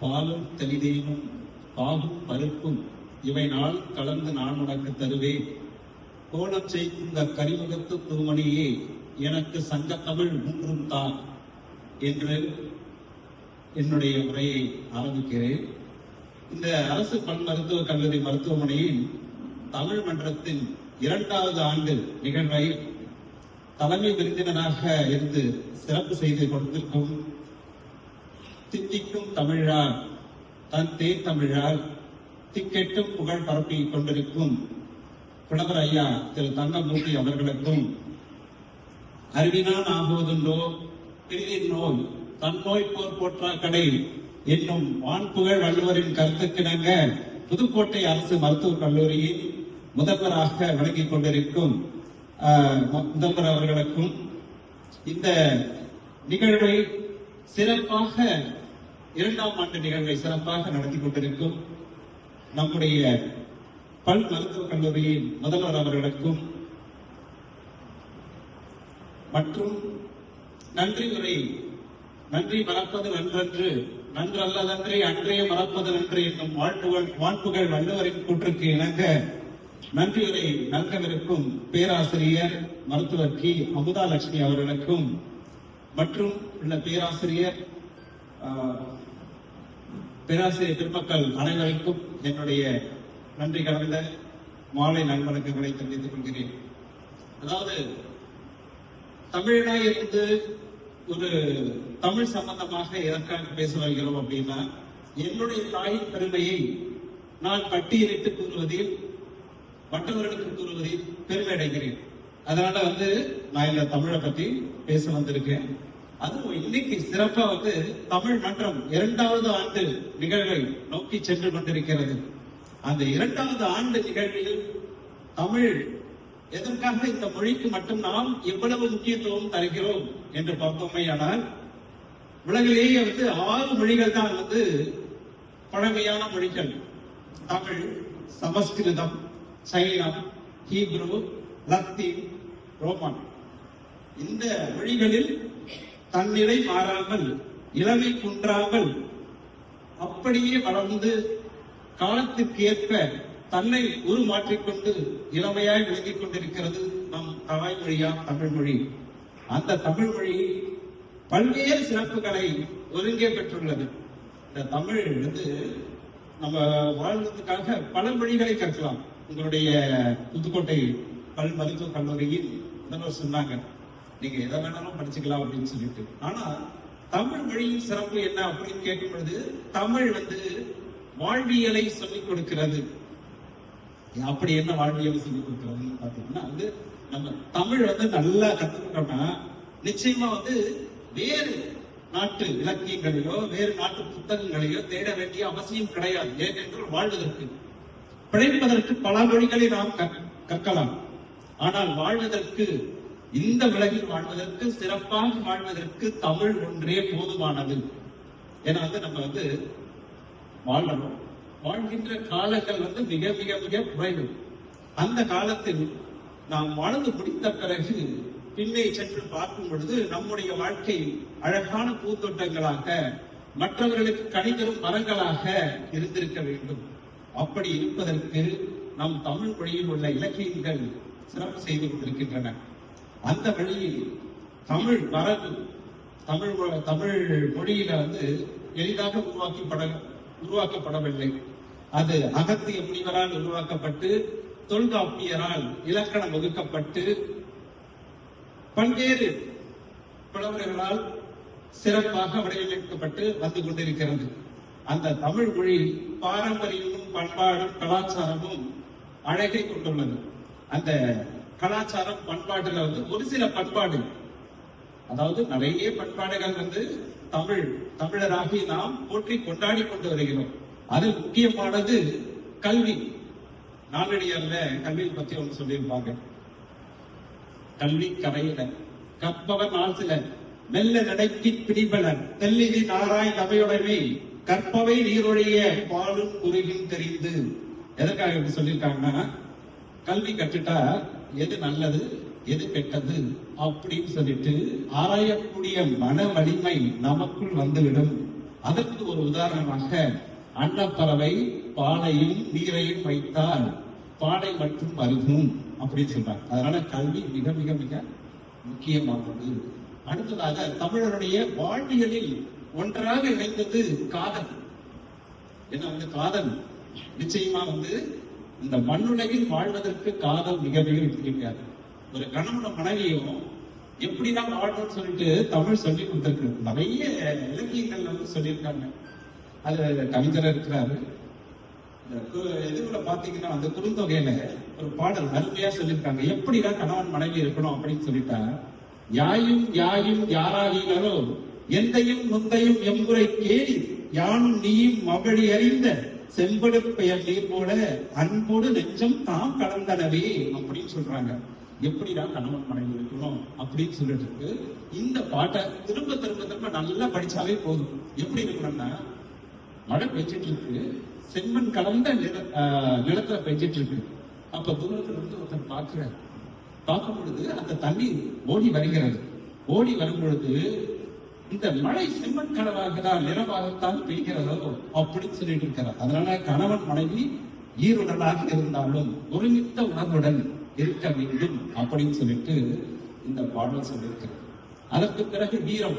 பாலும் தெளிதேனும் பாகும் பருப்பும் இவை நாள் கலந்து நான் உனக்கு தருவேன். கோலம் செய்கின்ற கரிமுகத்து பூமணியே எனக்கு சங்க தமிழ் மூன்றும் தான் என்று என்னுடைய உரையை ஆரம்பிக்கிறேன். இந்த அரசு பல் மருத்துவக் கல்லூரி மருத்துவமனையில் தமிழ் மன்றத்தின் இரண்டாவது ஆண்டு நிகழ்வை தலைமை விருந்தினராக இருந்து சிறப்பு செய்து கொடுத்திருக்கும் தித்திக்கும் தமிழால் தன் தே தமிழால் திக்கெட்டும் புகழ் பரப்பி கொண்டிருக்கும் புலவர் ஐயா திரு தங்கமூர்த்தி அவர்களுக்கும் அறிவினான் ஆகுவதுண்டோ? பிரிதின் நோய் தன் நோய் போர் போற்றாக்கடை என்னும் வான்புகழ் வள்ளுவரின் கருத்துக்கிணங்க புதுக்கோட்டை அரசு மருத்துவக் கல்லூரியின் முதல்வராக விளங்கிக் கொண்டிருக்கும் முதல்வர் அவர்களுக்கும் இந்த நிகழ்வை சிறப்பாக இரண்டாம் ஆண்டு நிகழ்வை சிறப்பாக நடத்தி கொண்டிருக்கும் நம்முடைய பல் மருத்துவக் கல்லூரியின் முதல்வர் அவர்களுக்கும் மற்றும் நன்றி உரை நன்றி மறப்பது நன்றன்று நன்றல்லதன்றே அன்றைய மறப்பது நன்று என்னும் வாழ்ப்புகள் வான்புகள் வள்ளுவரின் கூற்றுக்கு இணங்க நன்றியுரை நல்கவிருக்கும் பேராசிரியர் மருத்துவர் கி. அமுதாலட்சுமி அவர்களுக்கும் மற்றும் உள்ள பேராசிரியர் ஆஹ், பேராசிரியர் பெருமக்கள் அனைவருக்கும் என்னுடைய நன்றி கலந்த மாலை நல்வணக்கங்களை தெரிவித்துக் கொள்கிறேன். அதாவது தமிழனாக இருந்து ஒரு தமிழ் சம்பந்தமாக எதற்காக பேச வருகிறோம் அப்படின்னா என்னுடைய தாயின் பெருமையை நான் பட்டியலிட்டு கூறுவதில் மற்றவர்களுக்கு கூறுவதில் பெருமை அடைகிறேன். அதனால வந்து நான் இந்த தமிழை பத்தி பேச வந்திருக்கேன். அதுவும் இன்னைக்கு சிறப்பா வந்து தமிழ் மன்றம் இரண்டாவது ஆண்டு நிகழ்வை நோக்கி சென்று கொண்டிருக்கிறது. அந்த இரண்டாவது ஆண்டு நிகழ்வில் தமிழ் எதற்காக இந்த மொழிக்கு மட்டும் நாம் எவ்வளவு முக்கியத்துவம் தருகிறோம் என்று பார்த்தோமேயானால் உலகிலேயே வந்து ஆறு மொழிகள் தான் வந்து பழமையான மொழிகள். தமிழ் சமஸ்கிருதம் சைனம் ஹீப்ரு லத்தீன் ரோமன். இந்த மொழிகளில் தன்னிலை மாறாமல் இளமை குன்றாமல் அப்படியே வளர்ந்து காலத்துக்கு ஏற்ப தன்னை உருமாற்றிக்கொண்டு இளமையாய் விளங்கிக் கொண்டிருக்கிறது நம் தாய்மொழியா தமிழ் மொழி அந்த தமிழ் மொழி பல்வேறு சிறப்புகளை ஒருங்கே பெற்றுள்ளது. இந்த தமிழ் வந்து நம்ம வாழ்வதற்காக பல மொழிகளை கற்கலாம். உங்களுடைய புதுக்கோட்டை பல் மருத்துவக் கல்லூரியில் முதல்வர் சொன்னாங்க. நீங்க எதை வேணாலும் படிச்சுக்கலாம் அப்படின்னு சொல்லிட்டு. ஆனா தமிழ் மொழியின் சிறப்பு என்ன அப்படின்னு கேட்கும் பொழுது தமிழ் வந்து வாழ்வியலை சொல்லிக் கொடுக்கிறது. அப்படி என்ன வாழ்வியல் சொல்லிக் கொடுக்கிறதுன்னு பாத்தீங்கன்னா வந்து நம்ம தமிழ் வந்து நல்லா கத்துக்கிட்டோம்னா நிச்சயமா வந்து வேறு நாட்டு இலக்கியங்களையோ வேறு நாட்டு புத்தகங்களையோ தேட வேண்டிய அவசியம் கிடையாது. ஏனென்றால் வாழ்வதற்கு. பிழைப்பதற்கு பல மொழிகளை நாம் கற்கலாம். ஆனால் வாழ்வதற்கு இந்த உலகில் வாழ்வதற்கு சிறப்பாக வாழ்வதற்கு தமிழ் ஒன்றே போதுமானது. ஏன்னா வந்து நம்ம வந்து வாழணும். வாழ்கின்ற காலங்கள் வந்து மிக மிக மிக குறைவு. அந்த காலத்தில் நாம் வாழ்ந்து முடித்த பிறகு பின்னே சென்று பார்க்கும் பொழுது நம்முடைய வாழ்க்கை அழகான பூத்தோட்டங்களாக மற்றவர்களுக்கு கணிதரும் மரங்களாக இருந்திருக்க வேண்டும். அப்படி இருப்பதற்கு நம் தமிழ் மொழியில் உள்ள இலக்கியங்கள் சிறப்பு செய்து கொண்டிருக்கின்றன. அந்த வழியில் தமிழ் மரபு தமிழ் தமிழ் மொழியில வந்து எளிதாக உருவாக்கப்பட உருவாக்கப்படவில்லை. அது அகத்திய முனிவரால் உருவாக்கப்பட்டு தொல்காப்பியரால் இலக்கணம் ஒதுக்கப்பட்டு பல்வேறு புலவர்களால் சிறப்பாக வடிவமைக்கப்பட்டு வந்து கொண்டிருக்கிறது. அந்த தமிழ் மொழி பாரம்பரியமும் பண்பாடும் கலாச்சாரமும் அழகை கொண்டுள்ளது. அந்த கலாச்சாரம் பண்பாட்டுல வந்து ஒரு சில பண்பாடு. அதாவது நிறைய பண்பாடுகள் வந்து தமிழ் தமிழராகி நாம் போற்றி கொண்டாடி கொண்டு வருகிறோம். அது முக்கியமானது கல்வி. நாளடியார்ல கல்வியை பத்தி ஒன்று சொல்லியிருப்பாங்க. கல்வி கரையில கற்பவர் நாள் சில மெல்ல நடைக்கு பிடிபலன் தெல்லிதி நாராய் நபையுடனே கற்பவை நீரொழிய பாலும் குறுகின் தெரிந்து. எதற்காக இப்படி சொல்லியிருக்காங்கன்னா கல்வி கற்றுட்டா எது நல்லது எது கெட்டது அப்படின்னு சொல்லிட்டு ஆராயக்கூடிய மன வலிமை நமக்குள் வந்துவிடும். அதற்கு ஒரு உதாரணமாக அன்னப்பறவை பாலையும் நீரையும் வைத்தால் பாலை மற்றும் அருகும் அப்படின்னு சொல்றாங்க. அதனால கல்வி மிக மிக மிக முக்கியமானது. அடுத்ததாக தமிழருடைய வாழ்வியலில் ஒன்றாக இணைந்தது காதல். என்ன வந்து காதல்? நிச்சயமா வந்து இந்த மண்ணுலகில் வாழ்வதற்கு காதல் மிக மிக முக்கியம் ஒரு கணவன மனைவியும் எப்படிதான் வாழணும்னு சொல்லிட்டு தமிழ் சொல்லி கொடுத்துருக்கு நிறைய இலக்கியங்கள் வந்து சொல்லியிருக்காங்க. அது கவிஞர் இருக்கிறாரு. இந்த கு- பாத்தீங்கன்னா அந்த குறுந்தொகையில ஒரு பாடல் அருமையா சொல்லியிருக்காங்க. எப்படிதான் கணவன் மனைவி இருக்கணும் அப்படின்னு சொல்லிட்டா யாயும் யாயும் யாராகினாலோ எந்தையும் முந்தையும் எம்புரை கேடி யானும் நீயும் மவழி அறிந்த செம்படு நீர் போல அன்போடு நெஞ்சம் தாம் கடந்தனவே அப்படின்னு சொல்றாங்க. எப்படிதான் கணவன் மனைவி இருக்கணும் அப்படின்னு சொல்லிட்டு இருக்கு இந்த பாட்டை திரும்ப திரும்ப திரும்ப நல்லா படிச்சாலே போதும். எப்படி இருக்கணும்னா மழை பெஞ்சிட்டு இருக்கு செம்மண் கலந்த நில ஆஹ் நிலத்துல பெஞ்சிட்டு இருக்கு. அப்ப தூரத்துல இருந்து ஒருத்தன் பார்க்கிறார். பார்க்கும் பொழுது அந்த தண்ணி ஓடி வருகிறது. ஓடி வரும் பொழுது இந்த மழை செம்மண் கலவாகதான் நிறமாகத்தான் பெய்கிறதோ அப்படின்னு சொல்லிட்டு இருக்கிறார் அதனால கணவன் மனைவி ஈருடனாக இருந்தாலும் ஒருமித்த உணர்வுடன் இருக்க வேண்டும் அப்படின்னு சொல்லிட்டு இந்த பாடல் சொல்லியிருக்கிறது. அதற்கு பிறகு வீரம்.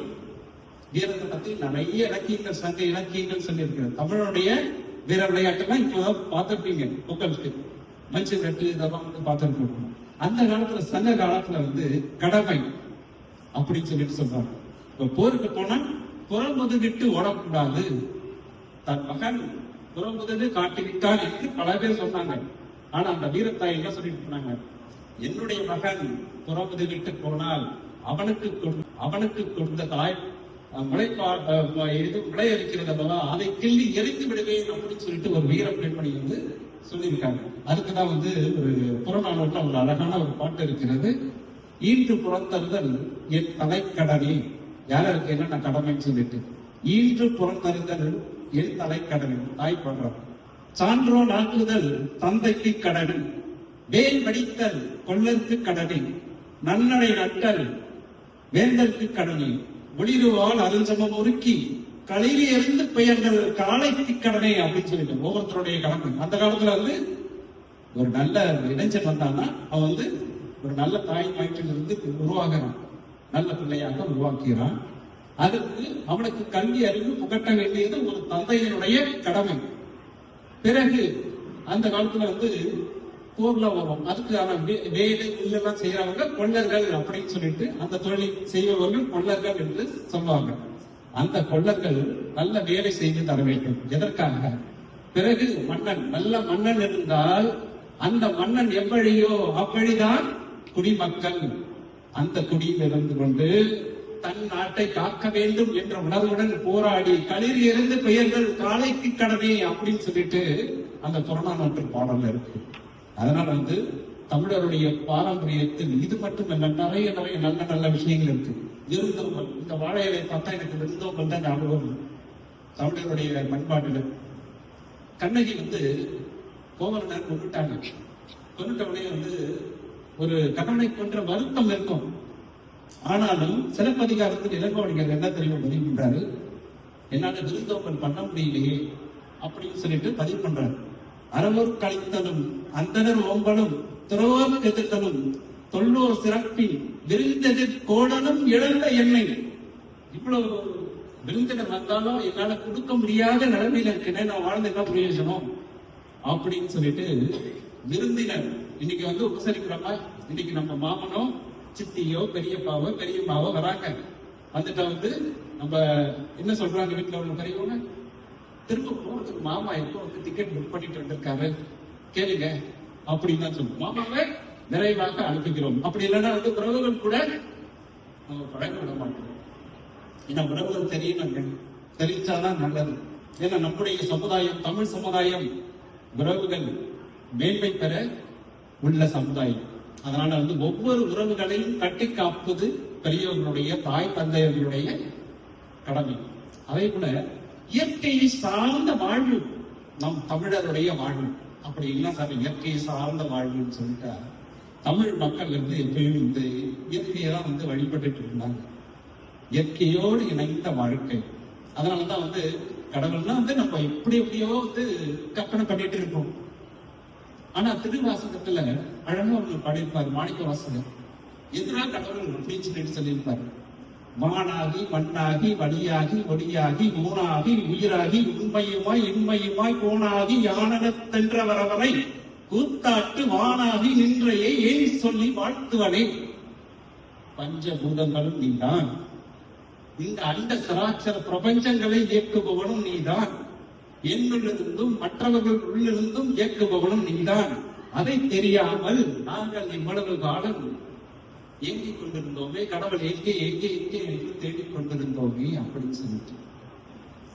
வீரத்தை பத்தி நிறைய இலக்கியங்கள் சங்க இலக்கியங்கள் சொல்லியிருக்கிறது தமிழனுடைய வீர விளையாட்டுலாம் இப்போதான் பார்த்துருப்பீங்க. புகழ்க்கு மஞ்சள் கட்டு இதெல்லாம் வந்து பார்த்துருக்கோம் அந்த காலத்துல சங்க காலத்துல வந்து கடமை அப்படின்னு சொல்லிட்டு சொல்றாங்க. இப்ப போருக்கு போனா புறமுதுகிட்டு ஓடக்கூடாது. தன் மகன் புறமுதுகு காட்டிவிட்டான் என்று பல பேர் சொன்னாங்க. ஆனா அந்த வீரத்தாய் என்ன சொல்லிட்டு போனாங்க என்னுடைய மகன் புறமுதுகிட்டு போனால் அவனுக்கு கொடு- அவனுக்கு கொடுத்த தாய் அஹ், முளைப்பா அஹ், அல்லவா? அதை கிள்ளி எரிந்து விடுவேன் அப்படின்னு சொல்லிட்டு ஒரு வீர பெண்மணி வந்து சொல்லியிருக்காங்க. அதுக்குதான் வந்து ஒரு புறநானூற்ற ஒரு அழகான ஒரு பாட்டு இருக்கிறது. ஈன்று புறந்தறுதல் என் தலைக்கடனே யாருக்கு என்னென்ன கடமைன்னு சொல்லிட்டு. ஈன்று புறந்தறுதல் என் தலைக்கடனே தாய் பண்றோம் சான்றோ நாட்டுதல் தந்தைக்கு கடன் வேல் வடித்தல் கொள்ளற்கு கடனே நன்னடை நட்டல் வேந்தற்கு கடனே ஒளிருவால் அருஞ்சமம் உருக்கி களிரி எறிந்து பெயர்கள் காலைக்கு கடனை அப்படின்னு சொல்லிட்டு ஒவ்வொருத்தருடைய கடமை. அந்த காலத்துல வந்து ஒரு நல்ல இளைஞன் வந்தான்னா அவன் வந்து ஒரு நல்ல தாய் வயிற்றில் இருந்து உருவாகிறான். நல்ல பிள்ளையாக உருவாக்குகிறான். அதற்கு அவனுக்கு கல்வி அறிவு புகட்ட வேண்டியது ஒரு தந்தையினுடைய கடமை. பிறகு அந்த காலத்துல வந்து போர்ல வரும். அதுக்கான வே- வேலை இல்லெல்லாம் செய்யறவங்க கொள்ளர்கள் அப்படின்னு சொல்லிட்டு அந்த தொழிலை செய்பவர்கள் கொள்ளர்கள் என்று சொல்லுவாங்க அந்த கொள்ளர்கள் நல்ல வேலை செய்து தர வேண்டும். எதற்காக? பிறகு மன்னன் நல்ல மன்னன் இருந்தால் அந்த மன்னன் எவ்வழியோ அப்படிதான் குடிமக்கள். அந்த குடியில் இருந்து கொண்டு தன் நாட்டை காக்க வேண்டும் என்ற உணர்வுடன் போராடி களிர் இருந்து பெயர்கள் காலைக்கு கடமை அப்படின்னு சொல்லிட்டு அந்த புறநானூற்று பாடல் இருக்கு. அதனால வந்து தமிழருடைய பாரம்பரியத்தில் இது மட்டும் இல்ல நிறைய நிறைய நல்ல நல்ல விஷயங்கள் இருக்கு. விருந்தோம்பல் இந்த வாழை இலை பார்த்தா எனக்கு விருந்தோம்பல் தான் ஞாபகம் தமிழருடைய பண்பாட்டுல கண்ணகி வந்து கோவலனர் கொண்டுட்டாங்க கொண்டுட்ட உடனே வந்து ஒரு கணவனை கொன்ற வருத்தம் இருக்கும். ஆனாலும் சிலப்பதிகாரத்தில் இளங்கோவடிகள் என்ன தெரியும் பதிவு பண்றாரு? என்னால விருந்தோம்பல் பண்ண முடியலையே அப்படின்னு சொல்லிட்டு பதிவு பண்றாரு. அறவோர் கழித்தலும் அந்தனர் ஓம்பலும் துறவோர் எதிர்த்தலும் தொல்லோர் சிறப்பின் விருந்தெதிர் கோடனும் இழந்த எண்ணெய் இவ்வளவு விருந்தினர் வந்தாலும் என்னால கொடுக்க முடியாத நிலைமையில இருக்கேனே நான் வாழ்ந்த என்ன பிரயோஜனம்? அப்படின்னு சொல்லிட்டு விருந்தினர் இன்னைக்கு வந்து உபசரிக்கிறோமா இன்னைக்கு நம்ம மாமனோ சித்தியோ பெரியப்பாவோ பெரியம்மாவோ வராங்க வந்துட்டா வந்து நம்ம என்ன சொல்றாங்க வீட்டுல உள்ள பெரியவங்க? திரும்ப போறதுக்கு மாமா எப்போ வந்து டிக்கெட் புக் பண்ணிட்டு வந்திருக்காரு? கேளுங்க. அப்படின்னு தான் சொல்லுவோம். மாமாவை நிறைவாக அனுப்புகிறோம். அப்படி இல்லைன்னா வந்து உறவுகள் கூட நம்ம பழக விட மாட்டோம். ஏன்னா உறவுகள் தெரியணும் தெரிவிச்சாதான் நல்லது. ஏன்னா நம்முடைய சமுதாயம் தமிழ் சமுதாயம் உறவுகள் மேன்மை பெற உள்ள சமுதாயம். அதனால வந்து ஒவ்வொரு உறவுகளையும் கட்டி காப்பது பெரியவர்களுடைய தாய் தந்தையர்களுடைய கடமை. அதே போல இயற்கையை சார்ந்த வாழ்வு நம் தமிழருடைய வாழ்வு. அப்படி இல்லை சார் இயற்கையை சார்ந்த வாழ்வுன்னு சொல்லிட்டா தமிழ் மக்கள் வந்து எப்பயும் இந்த இயற்கையை தான் வந்து வழிபட்டுட்டு இருந்தாங்க. இயற்கையோடு இணைந்த வாழ்க்கை. அதனாலதான் வந்து கடவுள்னா வந்து நம்ம எப்படி எப்படியோ வந்து கற்பனை பண்ணிட்டு இருக்கோம். ஆனா திருவாசகத்துல அழகா ஒண்ணு பாடியிருப்பாரு மாணிக்க வாசகர் எதிரா கடவுள் அப்படின்னு சொல்லியிருப்பாரு. வானாகி மண்ணாகி வழியாகி ஒளியாகி ஊனாகி உயிராகி உண்மையுமாய் இன்மையுமாய் கோணாகி யானகத்தென்ற வரவரை கூத்தாட்டு வானாகி நின்றையே ஏன் சொல்லி வாழ்த்துவனே. பஞ்சபூதங்களும் நீதான். இந்த அண்ட சராச்சர பிரபஞ்சங்களை இயக்குபவனும் நீதான். என்னிலிருந்தும் மற்றவர்கள் உள்ளிருந்தும் இயக்குபவனும் நீதான். அதை தெரியாமல் நாங்கள் இவ்வளவு காலம் ஏங்கிக் கொண்டிருந்தோமே கடவுள் எங்கே எங்கே எங்கே என்று தேடிக் கொண்டிருந்தோமே அப்படின்னு சொல்லிட்டு.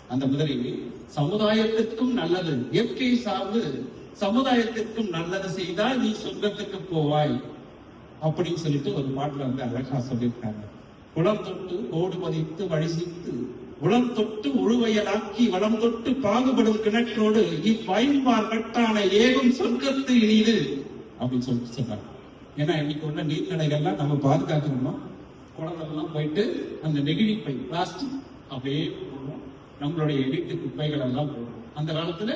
அந்த மாதிரி சமுதாயத்திற்கும் நல்லது. இயற்கை சார்ந்து சமுதாயத்திற்கும் நல்லது செய்தால் நீ சொர்க்கத்துக்கு போவாய். அப்படின்னு சொல்லிட்டு ஒரு பாட்டுல வந்து அழகா சொல்லியிருக்காங்க. குளம் தொட்டு ஓடு பதித்து வழிசித்து உளம் தொட்டு உழுவையலாக்கி வளம் தொட்டு பாகுபடும் கிணற்றோடு இவ்வைம்பார் கட்டான ஏகும் சொர்க்கத்து இனிது அப்படின்னு சொல்லிட்டு சொன்னாங்க ஏன்னா இன்னைக்கு உள்ள நீர்நிலைகள்லாம் நம்ம பாதுகாக்கணுமா? குளங்கள்லாம் போயிட்டு அந்த நெகிழி பை பிளாஸ்டிக் அப்படியே போடுவோம் நம்மளுடைய வீட்டு குப்பைகள் எல்லாம் போடுவோம் அந்த காலத்துல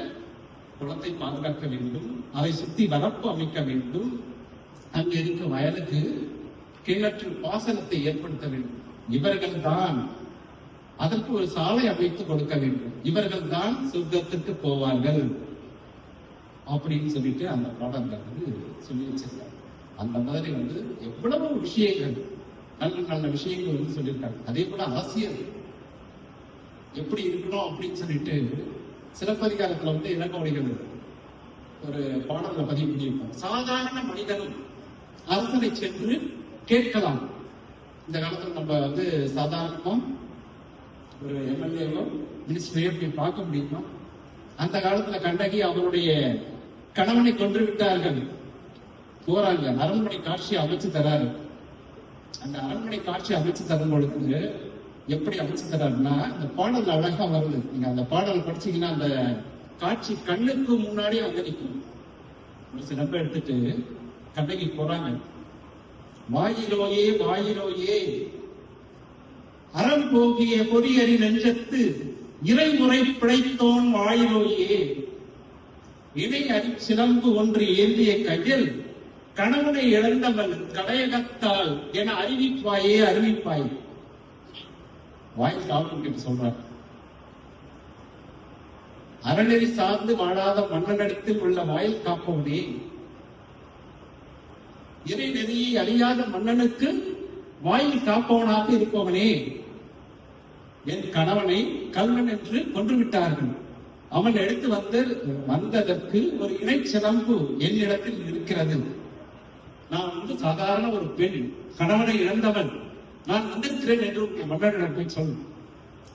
குளத்தை பாதுகாக்க வேண்டும் அதை சுத்தி வரப்பு அமைக்க வேண்டும். அங்க இருக்க வயலுக்கு கிணற்று பாசனத்தை ஏற்படுத்த வேண்டும். இவர்கள் தான் அதற்கு ஒரு சாலை அமைத்து கொடுக்க வேண்டும். இவர்கள் தான் சொர்க்கத்துக்கு போவார்கள். அப்படின்னு சொல்லிட்டு அந்த பாடல்ல வந்து சொல்லி வச்சிருக்காங்க. அந்த மாதிரி வந்து எவ்வளவு விஷயங்கள் நல்ல நல்ல விஷயங்கள் வந்து சொல்லியிருக்காங்க. அதே போல ஆசியர் எப்படி இருக்கணும் அப்படின்னு சொல்லிட்டு சிலப்பதிகாரத்துல வந்து இளங்கோடிகள் ஒரு பாடல்ல பதிவு பண்ணியிருப்பாங்க. சாதாரண மனிதனும் அரசனை சென்று கேட்கலாம். இந்த காலத்துல நம்ம வந்து சாதாரணமா ஒரு எம்எல்ஏவோ மினிஸ்டரையோ போய் பார்க்க முடியுமா? அந்த காலத்துல கண்ணகி அவருடைய கணவனை கொன்று விட்டார்கள். போறாங்க. அரண்மனை காட்சி அமைச்சு தராரு. அந்த அரண்மனை காட்சி அமைச்சு தரும் பொழுது எப்படி அமைச்சு தராருன்னா இந்த பாடல் அழகா வருது. நீங்க அந்த பாடல் படிச்சீங்கன்னா அந்த காட்சி கண்ணுக்கு முன்னாடி அங்க நிற்கும். ஒரு சிலப்ப எடுத்துட்டு கண்ணகி போறாங்க. வாயிலோயே வாயிலோயே அறம் போகிய பொறியறி நெஞ்சத்து இறைமுறை பிழைத்தோன் வாயிலோயே. இணை அறி சிலம்பு ஒன்று ஏந்திய கையில் கணவனை இழந்தவன் கடையகத்தால் என அறிவிப்பாயே அறிவிப்பாய். வாய் காவல் சொல்றார். அறநெறி சார்ந்து வாழாத மன்னனிடத்தில் உள்ள வாயில் காப்பவனே. இறை நெறியை அழியாத மன்னனுக்கு வாயில் காப்பவனாக இருப்பவனே. என் கணவனை கல்வன் என்று கொன்றுவிட்டார்கள். அவன் எடுத்து வந்து வந்ததற்கு ஒரு இணை சிறம்பு என்னிடத்தில் இருக்கிறது. நான் வந்து சாதாரண ஒரு பெண் கணவனை இழந்தவன். நான் வந்திருக்கிறேன் என்று உங்க மன்னரிடம் போய் சொல்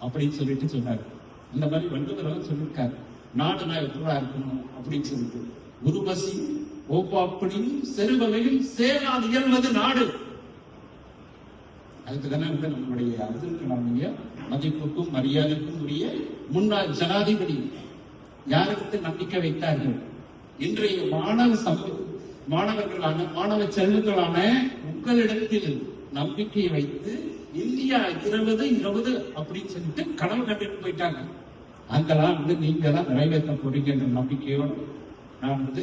அப்படின்னு சொல்லிட்டு சொன்னார். இந்த மாதிரி வள்ளுவர் சொல்லியிருக்காரு நாடு நான் எப்படா இருக்கணும் அப்படின்னு சொல்லிட்டு. குருபசி ஓப்பாப்படியும் செருவகையும் சேனா இயல்வது நாடு. அதுக்கு தானே வந்து நம்மளுடைய அப்துல் மதிப்புக்கும் மரியாதைக்கும் உரிய முன்னாள் ஜனாதிபதி யாருக்கு நம்பிக்கை வைத்தார்கள்? இன்றைய மாணவ சமூக மாணவர்களான மாணவ செல்வங்களான உங்களிடத்தில் நம்பிக்கை வைத்து இந்தியா இருபது இருபது அப்படின்னு சொல்லிட்டு கனவு கண்டுட்டு போயிட்டாங்க. அங்கெல்லாம் வந்து நீங்க தான் நிறைவேற்ற போறீங்க என்ற நம்பிக்கையோடு நான் வந்து